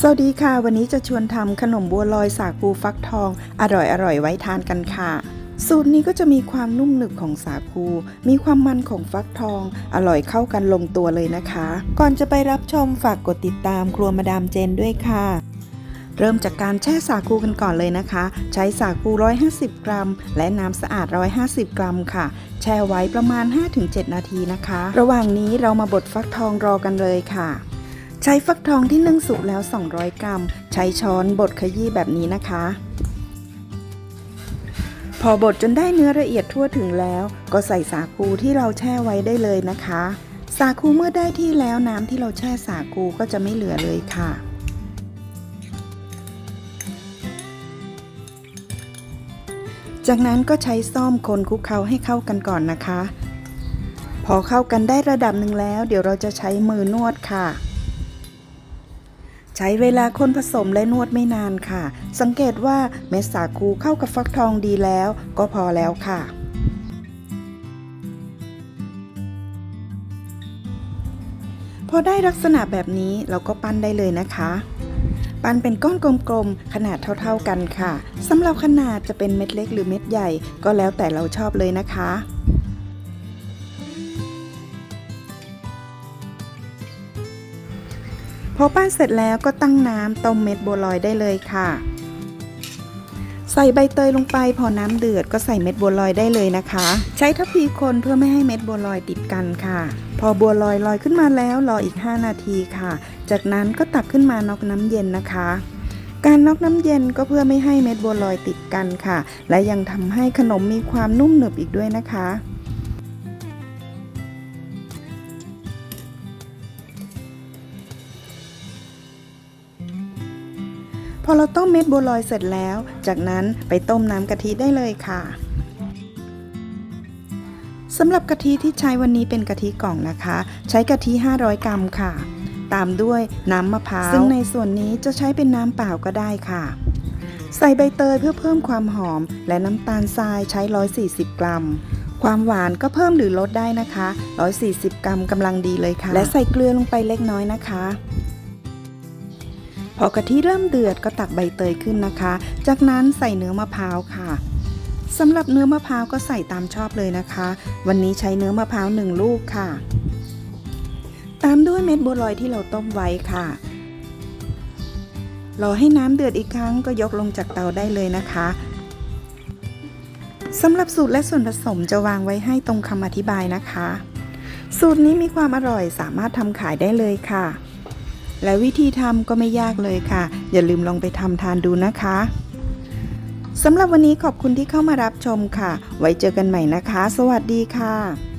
สวัสดีค่ะ วันนี้จะชวนทำขนมบัวลอยสาคูฟักทอง อร่อยอร่อยๆไว้ทานกันค่ะ สูตรนี้ก็จะมีความนุ่มหนึบของสาคู มีความมันของฟักทอง อร่อยเข้ากันลงตัวเลยนะคะ ก่อนจะไปรับชมฝากกดติดตามครัวมาดามเจนด้วยค่ะ เริ่มจากการแช่สาคูกันก่อนเลยนะคะ ใช้สาคู 150 กรัม และน้ำสะอาด 150 กรัมค่ะ แช่ไว้ประมาณ 5-7 นาทีนะคะ ระหว่างนี้เรามาบดฟักทองรอกันเลยค่ะ ใช้ฟักทองที่นึ่งสุกแล้ว 200 กรัม ใช้ช้อนบดขยี้แบบนี้นะคะ พอบดจนได้เนื้อละเอียดทั่วถึงแล้ว ก็ใส่สาคูที่เราแช่ไว้ได้เลยนะคะ สาคูเมื่อได้ที่แล้วน้ำที่เราแช่สาคูก็จะไม่เหลือเลยค่ะจากนั้นก็ใช้ซ่อมคนคลุกเคล้าให้เข้ากันก่อนนะคะ พอเข้ากันได้ระดับหนึ่งแล้ว เดี๋ยวเราจะใช้มือนวดค่ะ ใช้เวลาคนผสมและนวดไม่นานค่ะ สังเกตว่าเม็ดสาคูเข้ากับฟักทองดีแล้วก็พอแล้วค่ะ พอได้ลักษณะแบบนี้เราก็ปั้นได้เลยนะคะ ปั้นเป็นก้อนกลมๆ ขนาดเท่าๆกันค่ะสำหรับขนาดจะเป็นเม็ดเล็กหรือเม็ดใหญ่ก็แล้วแต่เราชอบเลยนะคะ อปั้นเสร็จแล้วก็ตั้งน้ำต้มเม็ดบัวลอยได้เลยค่ะ ใส่ใบเตยลงไปพอน้ำเดือดก็ใส่เม็ดบัวลอยได้เลยนะคะ ใช้ทัพพีคนเพื่อไม่ให้เม็ดบัวลอยติดกันค่ะ พอบัวลอยลอยขึ้นมาแล้วรออีก 5 นาทีค่ะ จากนั้นก็ตักขึ้นมานอกน้ำเย็นนะคะ การนอกน้ำเย็นก็เพื่อไม่ให้เม็ดบัวลอยติดกันค่ะ และยังทำให้ขนมมีความนุ่มหนึบอีกด้วยนะคะ พอเราต้มเม็ดบัวลอยเสร็จแล้ว จากนั้นไปต้มน้ำกะทิได้เลยค่ะสำหรับกะทิที่ใช้วันนี้เป็นกะทิกล่องนะคะ ใช้กะทิ 500 กรัมค่ะ ตามด้วยน้ำมะพร้าวซึ่งในส่วนนี้จะใช้เป็นน้ำเปล่าก็ได้ค่ะ ใส่ใบเตยเพื่อเพิ่มความหอม และน้ำตาลทรายใช้ 140 กรัม ความหวานก็เพิ่มหรือลดได้นะคะ 140 กรัมกำลังดีเลยค่ะ และใส่เกลือลงไปเล็กน้อยนะคะ อกะทิเริ่มเดือดก็ตักใบเตยขึ้นนะคะ จากนั้นใส่เนื้อมะพร้าวค่ะสำหรับเนื้อมะพร้าวก็ใส่ตามชอบเลยนะคะ วันนี้ใช้เนื้อมะพร้าวหนึ่งลูกค่ะ ตามด้วยเม็ดบัวลอยที่เราต้มไว้ค่ะ รอให้น้ำเดือดอีกครั้งก็ยกลงจากเตาได้เลยนะคะสำหรับสูตรและส่วนผสมจะวางไว้ให้ตรงคำอธิบายนะคะ สูตรนี้มีความอร่อยสามารถทำขายได้เลยค่ะ และวิธีทำก็ไม่ยากเลยค่ะ อย่าลืมลองไปทำทานดูนะคะสำหรับวันนี้ขอบคุณที่เข้ามารับชมค่ะ ไว้เจอกันใหม่นะคะ สวัสดีค่ะ